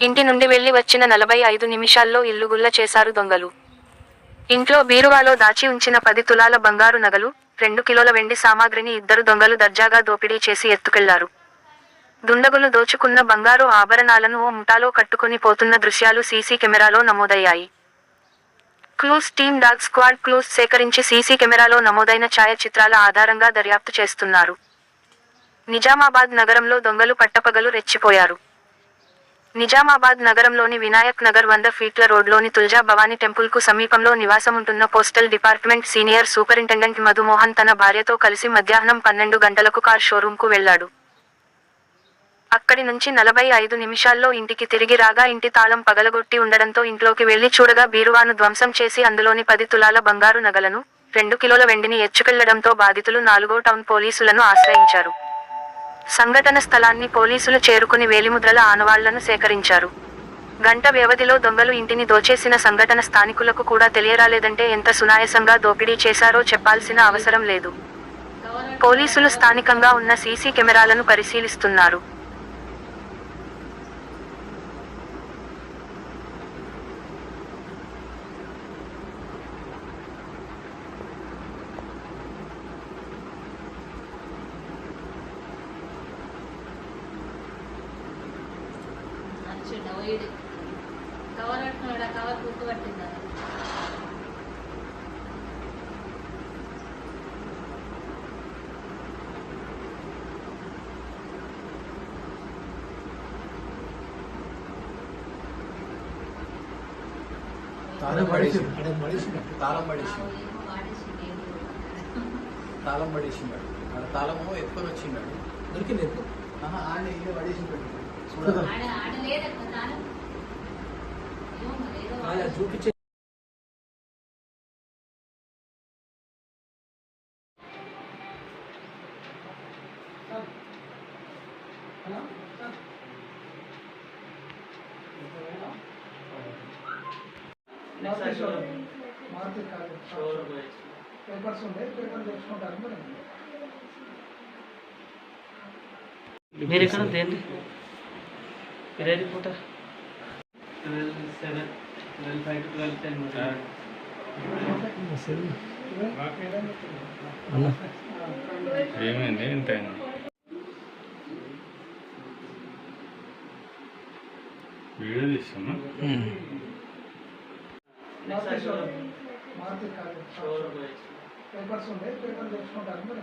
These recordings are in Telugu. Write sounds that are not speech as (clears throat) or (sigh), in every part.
ఇంటి నుండి వెళ్ళి వచ్చిన నలభై ఐదు నిమిషాల్లో ఇల్లుగుల్ల చేశారు దొంగలు. ఇంట్లో బీరువాలో దాచి ఉంచిన పది తులాల బంగారు నగలు రెండు కిలోల వెండి సామాగ్రిని ఇద్దరు దొంగలు దర్జాగా దోపిడీ చేసి ఎత్తుకెళ్ళారు. దుండగులు దోచుకున్న బంగారు ఆభరణాలను ఓ ముఠాలో కట్టుకుని పోతున్న దృశ్యాలు సీసీ కెమెరాలో నమోదయ్యాయి. Clues team dog squad clues సేకరించి సీసీ కెమెరాలో నమోదైన ఛాయాచిత్రాల ఆధారంగా దర్యాప్తు చేస్తున్నారు. నిజామాబాద్ నగరంలో దొంగలు పట్టపగలు రెచ్చిపోయారు. నిజామాబాద్ నగరంలోని వినాయక్ నగర్ వంద ఫీట్ల రోడ్లోని తుల్జా భవానీ టెంపుల్కు సమీపంలో నివాసముంటున్న postal department senior superintendent Madhumohan తన భార్యతో కలిసి మధ్యాహ్నం పన్నెండు గంటలకు కార్ షోరూంకు వెళ్ళాడు అక్కడి నుంచి నలభై ఐదు నిమిషాల్లో ఇంటికి తిరిగి రాగా ఇంటి తాళం పగలగొట్టి ఉండడంతో ఇంట్లోకి వెళ్ళి చూడగా బీరువాను ధ్వంసం చేసి అందులోని పది తులాల బంగారు నగలను రెండు కిలోల వెండిని ఎచ్చుకెళ్ళడంతో బాధితులు నాలుగో టౌన్ పోలీసులను ఆశ్రయించారు. సంఘటన స్థలాన్ని పోలీసులు చేరుకుని వేలిముద్రల ఆనవాళ్ళను సేకరించారు. గంట వ్యవధిలో దొంగలు ఇంటిని దోచేసిన సంఘటన స్థానికులకు కూడా తెలియరాలేదంటే ఎంత సునాయసంగా దోపిడీ చేశారో చెప్పాల్సిన అవసరం లేదు. పోలీసులు స్థానికంగా ఉన్న సీసీ కెమెరాలను పరిశీలిస్తున్నారు. నచ్చిండు వైడ్ కవర్ అంటున్నాడు ఆ కవర్ గుర్తు పట్టిందా తాళం పడేసి. తాళం పడేసి. తాళం పడేసినాడు ఆడ తాళము ఎత్తుకొని వచ్చిండాడు దొరికింది ఎప్పుడు ఆహా ఆడ ఇల్లు పడేసి చూడదా? చూపించే మార్కెట్ కాదు పేపర్స్ పేపర్ తెచ్చుకుంటారు మరి ఎక్కడ? దేంది మీరు ఏ reporter twelve seven twelve five two twelve ten ఏమైంది? ఇంత వీడియో తీస్తున్నా పేపర్స్ ఉండే పేపర్ తెచ్చుకుంటారు మరి.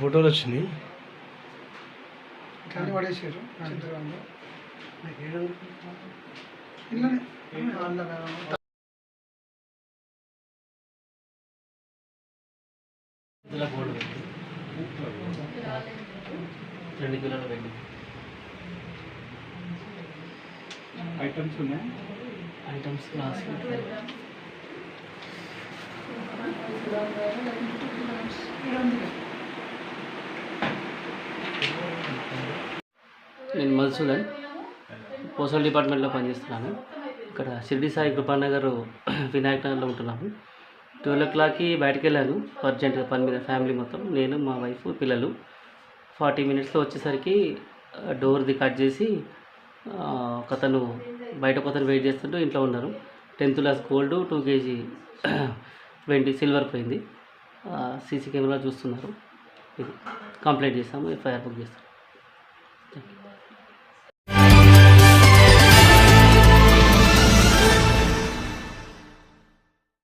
ఫోటోలు వచ్చినాయి. ఇట్లా పడేసారు గోల్డ్ రెండు కిలోల వెండి ఐటమ్స్ ఉన్నాయి? ఐటమ్స్ గ్లాస్ నేను మధుసూదన్. పోస్టల్ డిపార్ట్మెంట్లో పనిచేస్తున్నాను. ఇక్కడ షిరిడి సాయి కృపానగర్ వినాయక్ నగర్లో ఉంటున్నాము. ట్వెల్వ్ ఓ క్లాక్కి బయటకు వెళ్ళాను అర్జెంటుగా పని మీద ఫ్యామిలీ మొత్తం. నేను మా వైఫ్ పిల్లలు. ఫార్టీ మినిట్స్లో వచ్చేసరికి డోర్ది కట్ చేసి ఒకతను బయట ఒకతను వెయిట్ చేస్తుంటూ ఇంట్లో ఉన్నారు. Tenth class gold two KG (clears throat) వెండి సిల్వర్ పోయింది. సీసీ కెమెరా చూస్తున్నారు. ఇది కంప్లైంట్ చేస్తాము ఎఫ్ఐఆర్ బుక్ చేస్తాం